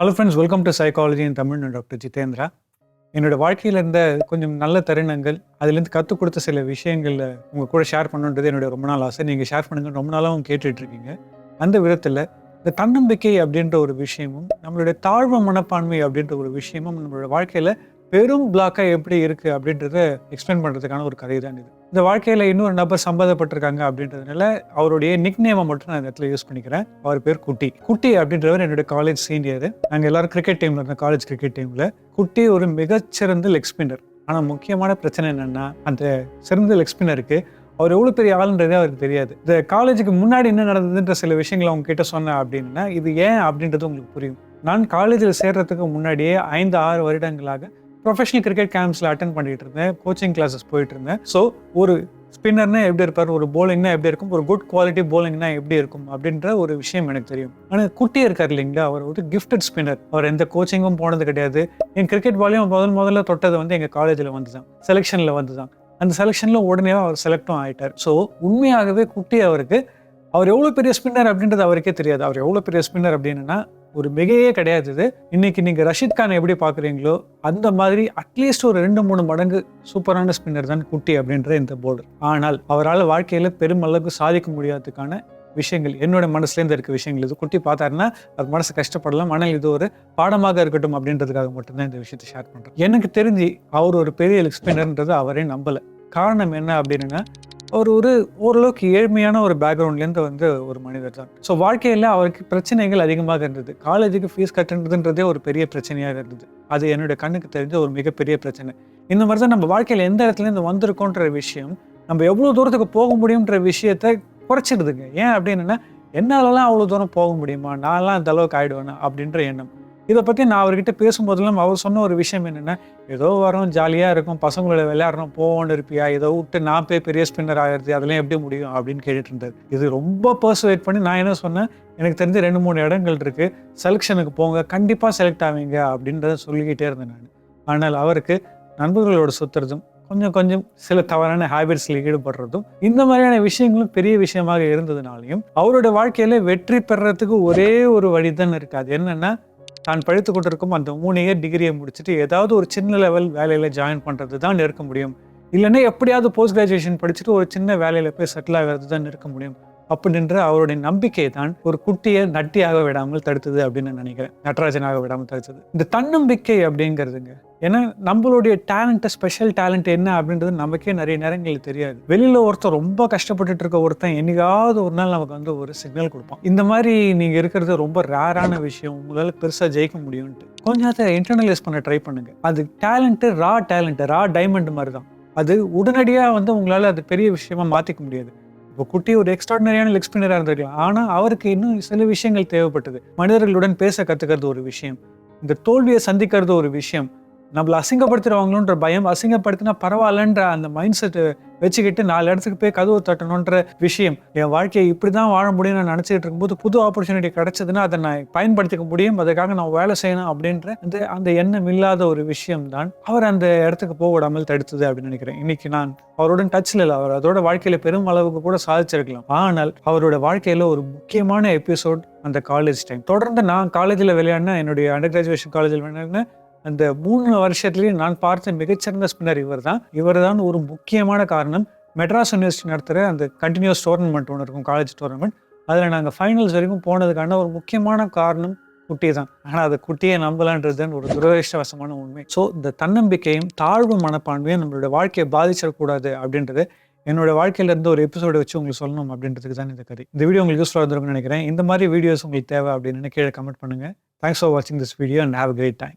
Hello friends welcome to psychology in Tamil doctor Jitendra என்னோட வாழ்க்கையில் இருந்த கொஞ்சம் நல்ல தருணங்கள் அதுலேருந்து கற்றுக் கொடுத்த சில விஷயங்களில் உங்கள் கூட ஷேர் பண்ணுன்றது என்னுடைய ரொம்ப நாள் ஆசை. நீங்கள் ஷேர் பண்ணுங்க ரொம்ப நாளாகவும் கேட்டுட்ருக்கீங்க. அந்த விதத்தில் இந்த தன்னம்பிக்கை அப்படின்ற ஒரு விஷயமும் நம்மளுடைய தாழ்வு மனப்பான்மை அப்படின்ற ஒரு விஷயமும் நம்மளோட வாழ்க்கையில் பெரும் பிளாக்காக எப்படி இருக்குது அப்படின்றத எக்ஸ்பிளைன் பண்ணுறதுக்கான ஒரு கதை தான் இது. இந்த வாழ்க்கையில் இன்னொரு நபர் சம்மந்தப்பட்டிருக்காங்க அப்படின்றதுனால அவருடைய நிக் நேமை மட்டும் நான் இந்த இடத்துல யூஸ் பண்ணிக்கிறேன். அவர் பேர் குட்டி. குட்டி அப்படின்றவர் என்னுடைய காலேஜ் சீனியர் நாங்கள் எல்லாரும் கிரிக்கெட் டீமில் இருந்தோம் காலேஜ் கிரிக்கெட் டீமில் குட்டி ஒரு மிகச்சிறந்த லெக் ஸ்பின்னர் ஆனால் முக்கியமான பிரச்சனை என்னென்னா அந்த சிறந்த லெக் ஸ்பின்னருக்கு அவர் எவ்வளோ பெரிய ஆளுன்றதே அவருக்கு தெரியாது. இந்த காலேஜுக்கு முன்னாடி என்ன நடந்ததுன்ற சில விஷயங்களை அவங்க கிட்ட சொன்னேன் அப்படின்னா இது ஏன் அப்படின்றது உங்களுக்கு புரியும். நான் காலேஜில் சேர்றதுக்கு முன்னாடியே ஐந்து ஆறு வருடங்களாக ப்ரொஃபஷனல் கிரிக்கெட் கேம்ப்ஸில் அட்டன் பண்ணிட்டு இருந்தேன். கோச்சிங் கிளாஸஸ் போயிட்டு இருந்தேன். ஸோ ஒரு ஸ்பின்னர்னா எப்படி இருப்பார்? ஒரு போலிங்னா எப்படி இருக்கும்? ஒரு குட் குவாலிட்டி போலிங்னா எப்படி இருக்கும்? அப்படின்ற ஒரு விஷயம் எனக்கு தெரியும். ஆனால் குட்டி இருக்கார் இல்லைங்களா? அவர் ஒரு கிஃப்டட் ஸ்பின்னர் அவர் எந்த கோச்சிங்கும் போனது கிடையாது. என் கிரிக்கெட் பாலையும் முதல் முதல்ல தொட்டது வந்து எங்கள் காலேஜில் வந்து தான் செலெக்ஷனில் வந்து தான் அந்த செலெக்ஷனில் உடனே அவர் செலக்டும் ஆகிட்டார் ஸோ உண்மையாகவே குட்டி அவருக்கு. அவர் எவ்வளோ பெரிய ஸ்பின்னர் அப்படின்றது அவருக்கே தெரியாது. அவர் எவ்வளோ பெரிய ஸ்பின்னர் அப்படின்னா ஒரு மிகையே கிடையாது இது. இன்னைக்கு நீங்கள் ரஷீத் கானை எப்படி பார்க்குறீங்களோ அந்த மாதிரி அட்லீஸ்ட் ஒரு ரெண்டு மூணு மடங்கு சூப்பரான ஸ்பின்னர் தான் குட்டி அப்படின்ற இந்த போர்டர் ஆனால் அவரால் வாழ்க்கையில் பெருமளவுக்கு சாதிக்க முடியாததுக்கான விஷயங்கள் என்னோட மனசுலேருந்து இருக்க விஷயங்கள். இது குட்டி பார்த்தாருன்னா அது மனசு கஷ்டப்படலாம். ஆனால் இது ஒரு பாடமாக இருக்கட்டும் அப்படின்றதுக்காக மட்டும்தான் இந்த விஷயத்தை ஷேர் பண்ணுறேன் எனக்கு தெரிஞ்சு அவர் ஒரு பெரிய ஸ்பின்னர்ன்றது அவரே நம்பலை. காரணம் என்ன அப்படின்னா அவர் ஒரு ஓரளவுக்கு ஏழ்மையான ஒரு பேக்ரவுண்ட்லேருந்து வந்து ஒரு மனிதர் தான். ஸோ வாழ்க்கையில் அவருக்கு பிரச்சனைகள் அதிகமாக இருந்தது. காலேஜுக்கு ஃபீஸ் கட்டுறதுன்றதே ஒரு பெரிய பிரச்சனையாக இருந்தது. அது என்னுடைய கண்ணுக்கு தெரிஞ்ச ஒரு மிகப்பெரிய பிரச்சனை. இந்த மாதிரி தான் நம்ம வாழ்க்கையில் எந்த இடத்துலேருந்து வந்திருக்கோன்ற விஷயம் நம்ம எவ்வளோ தூரத்துக்கு போக முடியுன்ற விஷயத்தை குறைச்சிடுதுங்க. ஏன் அப்படின்னா என்னாலலாம் அவ்வளோ தூரம் போக முடியுமா? நான்லாம் அந்த அளவுக்கு ஆயிடுவேனா? அப்படின்ற எண்ணம். இதை பற்றி நான் அவர்கிட்ட பேசும்போதெல்லாம் அவர் சொன்ன ஒரு விஷயம் என்னென்னா ஏதோ வரோம் ஜாலியாக இருக்கும் பசங்களோட விளையாடுறோம் போவோன்னு இருப்பியா ஏதோ விட்டு நான் போய் பெரிய ஸ்பின்னர் ஆகிறது அதெல்லாம் எப்படி முடியும் அப்படின்னு கேட்டுட்டு இருந்தார். இது ரொம்ப பர்சுவேட் பண்ணி நான் என்ன சொன்னேன் எனக்கு தெரிஞ்ச ரெண்டு மூணு இடங்கள் இருக்குது செலெக்ஷனுக்கு போங்க கண்டிப்பாக செலக்ட் ஆவீங்க அப்படின்றத சொல்லிக்கிட்டே இருந்தேன் நான். ஆனால் அவருக்கு நண்பர்களோட சுற்றுறதும் கொஞ்சம் கொஞ்சம் சில தவறான ஹேபிட்ஸில் ஈடுபடுறதும் இந்த மாதிரியான விஷயங்களும் பெரிய விஷயமாக இருந்ததுனாலையும் அவரோட வாழ்க்கையில் வெற்றி பெறறதுக்கு ஒரே ஒரு வழி தான் இருக்குது. அது தான் படித்து கொண்டிருக்கும் அந்த மூணு இயர் டிகிரியை முடிச்சுட்டு ஏதாவது ஒரு சின்ன லெவல் வேலையில் ஜாயின் பண்ணுறது தான் இருக்க முடியும். இல்லைன்னா எப்படியாவது போஸ்ட் கிராஜுவேஷன் படிச்சுட்டு ஒரு சின்ன வேலையில் போய் செட்டில் ஆகிறது தான் இருக்க முடியும். அப்படின்ற அவருடைய நம்பிக்கை தான் ஒரு குட்டியை நட்டியாக விடாமல் தடுத்தது அப்படின்னு நினைக்கிறேன். நடராஜனாக விடாமல் தடுத்தது. இந்த தன்னம்பிக்கை அப்படிங்கிறதுங்க ஏன்னா நம்மளுடைய டேலண்ட்டு ஸ்பெஷல் டேலண்ட் என்ன அப்படின்றது நமக்கே நிறைய நேரங்களில் தெரியாது. வெளியில் ஒருத்தர் ரொம்ப கஷ்டப்பட்டுட்டு இருக்க ஒருத்தன் என்னைக்காவது ஒரு நாள் நமக்கு வந்து ஒரு சிக்னல் கொடுப்பான். இந்த மாதிரி நீங்கள் இருக்கிறது ரொம்ப ரேரான விஷயம். உங்களால் பெருசாக ஜெயிக்க முடியும்ட்டு கொஞ்சம் அதை இன்டர்னலைஸ் பண்ண ட்ரை பண்ணுங்கள் அது talent raw talent raw diamond மாதிரி தான். அது உடனடியாக வந்து உங்களால் அது பெரிய விஷயமா மாற்றிக்க முடியாது. இப்போ குட்டி ஒரு எக்ஸ்ட்ராடினரியான லெக்ஸ்பினராக இருந்திருக்கலாம். ஆனால் அவருக்கு இன்னும் சில விஷயங்கள் தேவைப்பட்டது. மனிதர்களுடன் பேச கற்றுக்கிறது ஒரு விஷயம். இந்த தோல்வியை சந்திக்கிறது ஒரு விஷயம். நம்மளை அசிங்கப்படுத்துறவங்களோன்ற பயம் அசிங்கப்படுத்தினா பரவாயில்லன்ற அந்த மைண்ட் செட்டு வச்சுக்கிட்டு நாலு இடத்துக்கு போய் கதவு தட்டணுன்ற விஷயம். என் வாழ்க்கையை இப்படி தான் வாழ முடியும் நான் நினச்சிட்டு இருக்கும்போது புது ஆப்பர்ச்சுனிட்டி கிடைச்சதுன்னா அதை நான் பயன்படுத்திக்க முடியும். அதுக்காக நான் வேலை செய்யணும் அப்படின்ற அந்த அந்த எண்ணம் இல்லாத ஒரு விஷயம் தான் அவர் அந்த இடத்துக்கு போக விடாமல் தடுத்தது அப்படின்னு நினைக்கிறேன். இன்னைக்கு நான் அவருடன் டச்சில் இல்லை அவர் அதோட வாழ்க்கையில பெரும் அளவுக்கு கூட சாதிச்சிருக்கலாம். ஆனால் அவரோட வாழ்க்கையில ஒரு முக்கியமான எபிசோட் அந்த காலேஜ் டைம் தொடர்ந்து நான் காலேஜில் விளையாடினேன் என்னுடைய அண்டர் கிராஜுவேஷன் காலேஜில் விளையாடினேன் அந்த மூணு வருஷத்துலேயும் நான் பார்த்த மிகச்சிறந்த ஸ்பின்னர் இவர் தான் இவர் தான் ஒரு முக்கியமான காரணம். மெட்ராஸ் யூனிவர்சிட்டி நடத்துகிற அந்த கண்டினியூஸ் டோர்னமெண்ட் ஒன்று இருக்கும் காலேஜ் டோர்னமெண்ட் அதில் நாங்கள் ஃபைனல்ஸ் வரைக்கும் போனதுக்கான ஒரு முக்கியமான காரணம் குட்டி தான் ஆனால் அது குட்டியை நம்பலான்றதுன்னு ஒரு துரதிருஷ்டவசமான உண்மை. ஸோ இந்த தன்னம்பிக்கையும் தாழ்வு மனப்பான்மையும் நம்மளோட வாழ்க்கையை பாதிச்சிடக்கூடாது அப்படின்றது என்னோட வாழ்க்கையில இருந்து ஒரு எபிசோடு வச்சு உங்களுக்கு சொல்லணும் அப்படின்றதுக்கு தான் இந்த கதை. இந்த வீடியோ உங்களுக்கு யூஸ்ஃபுல்லாக இருந்திருக்கும்னு நினைக்கிறேன். இந்த மாதிரி வீடியோஸ் உங்களுக்கு தேவை அப்படின்னு கீழே கமெண்ட் பண்ணுங்க. தேங்க்ஸ் ஃபார் வாட்சிங் this video and have great time